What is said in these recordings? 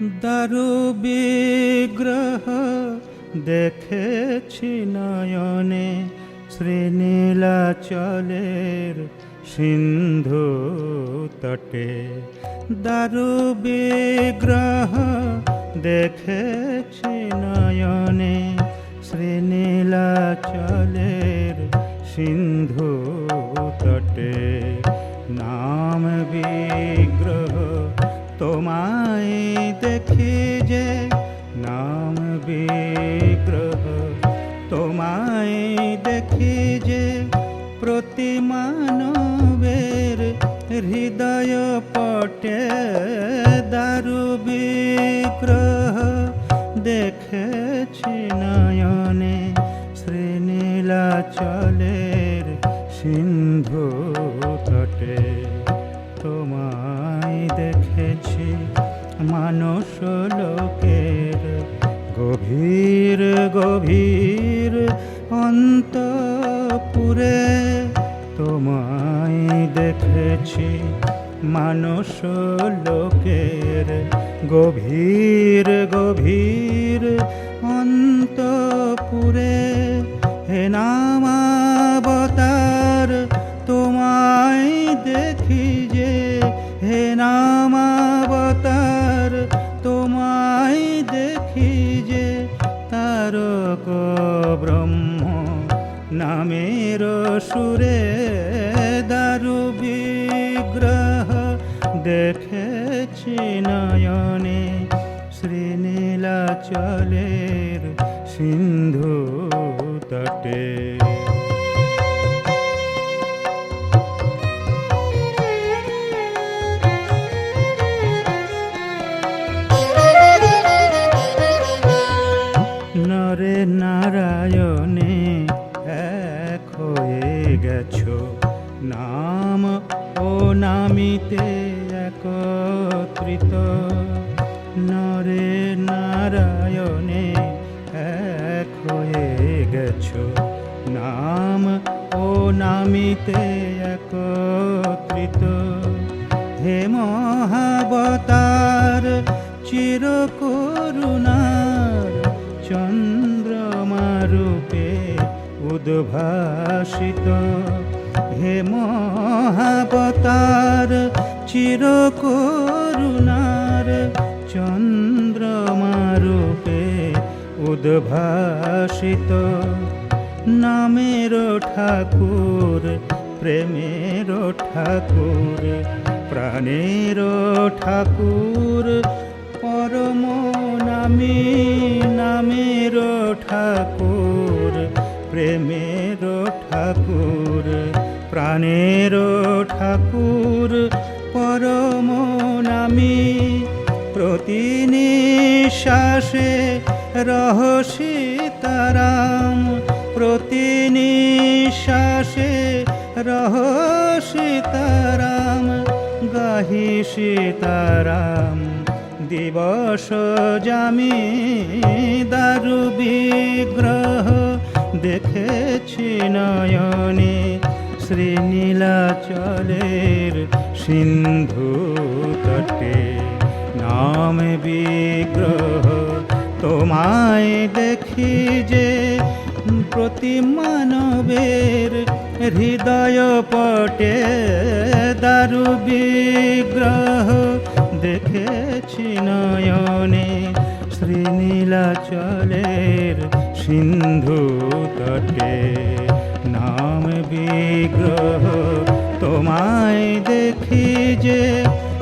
দারু বিগ্রহ দেখেছি নয়নে শ্রীনীলাচলের সিন্ধু তটে। দারু বিগ্রহ দেখেছি নয়নে শ্রীনীলাচলের সিন্ধু বিগ্রহ তোমায় দেখি যে প্রতি মানবের হৃদয় পটে দারু বিগ্রহ দেখেছি নয়নে শ্রীনীলাচলের সিন্ধু তটে। তোমায় দেখেছি মানস লোকের গভীর গভীর অন্তপুরে তোমায় দেখেছি মানুষ লোকের। গভীর গভীর নামের সুরে দারু বিগ্রহ দেখেছি নয়নে শ্রীনীলা চলের সিন্ধু নামিতে একত্রিত। নরে নারায়ণে এক হয়ে গেছো। নাম ও নামিতে একত্রিত। হে মহাবতার চিরকরুণার চন্দ্রমারূপে উদ্ভাসিত। হে মহাবতার, চিরকরুণার চন্দ্রমারূপে উদ্ভাসিত। নামের ঠাকুর, প্রেমের ঠাকুর, প্রাণের ঠাকুর, পরম নামে নামের ঠাকুর। প্রেমের ঠাকুর, প্রাণের ঠাকুর, পরম নামী। প্রতি নিঃশ্বাসে রহসি তারাম। প্রতি নিঃশ্বাসে রহসি তারাম। গাহি সীতারাম দিবস জামি দারু বিগ্রহ। দেখেছি নয়নে, শ্রীনীলাচলের সিন্ধু তটে। নাম বিগ্রহ, তোমায় দেখি যে প্রতি মানবের হৃদয় পটে। দারু বিগ্রহ, দেখেছি নয়নে, শ্রীনীলাচলের সিন্ধু তটে নাম বিগ্রহ। তোমায় দেখি যে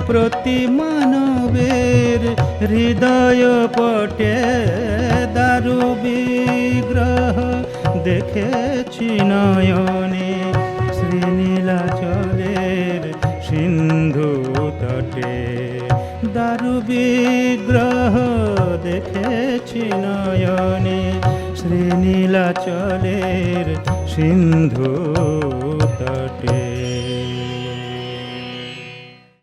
প্রতি মানবের হৃদয় পটে দারু বিগ্রহ। দেখেছি নয়নে শ্রীনীলা শ্রীনীলাচলের সিন্ধু তটে দারু বিগ্রহ। দেখেছি নয়নে শ্রীনীলাচলের সিন্ধু।